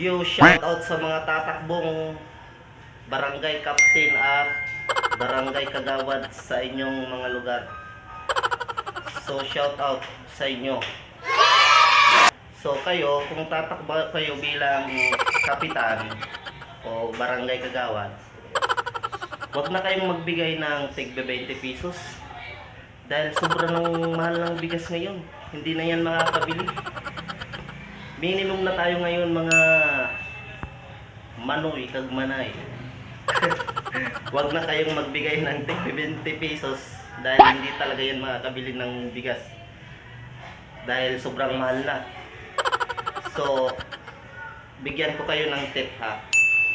you shout out sa mga tatakbong barangay captain at barangay kagawad sa inyong mga lugar. So shout out sa inyo. So kayo, kung tatakbo kayo bilang kapitan o barangay kagawad, Huwag na kayong magbigay ng tig 20 pesos. Dahil sobrang mahal ng bigas ngayon. Hindi na yan makakabili. Minimum na tayo ngayon mga manoy, kagmanay. Huwag na kayong magbigay ng tig 20 pesos dahil hindi talaga yan makakabili ng bigas. Dahil sobrang mahal na. So, bigyan ko kayo ng tip ha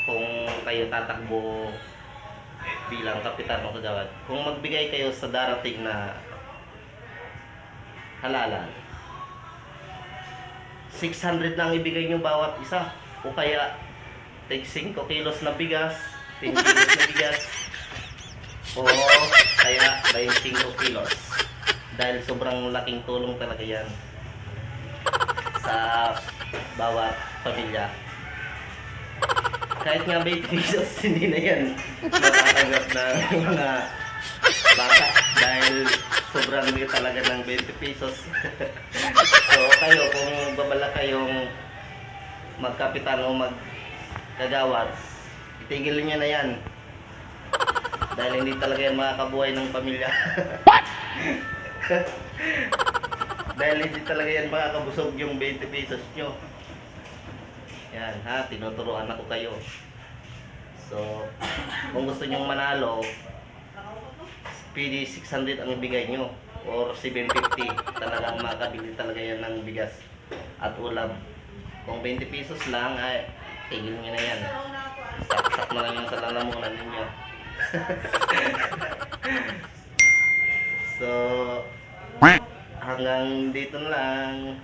kung kayo tatakbo bilang kapitan ng kagawad. Kung magbigay kayo sa darating na halalan, 600 na ang ibigay nyo bawat isa. O kaya, take 5 kilos na bigas, 10 kilos na bigas, o kaya 25 kilos. Dahil sobrang laking tulong talaga yan sa bawat pamilya kahit nga 20 pesos, hindi na yan matatanggap ng mga bata dahil sobrang liit talaga ng 20 pesos. so kayo, kung babala kayong magkapitan o magkagawad, itigil niyo na yan. Dahil hindi talaga yan makakabuhay ng pamilya. dahil hindi talaga yan makakabusog yung 20 pesos nyo. Yan ha, tinuturuan ako kayo. So, kung gusto nyong manalo, PD 600 ang ibigay nyo or 750 talagang makabili talaga yan ng bigas at ulam. Kung 20 pesos lang, ay tigil nyo na yan. Saksak na lang yung sa lalamunan ninyo. so, hanggang dito na lang.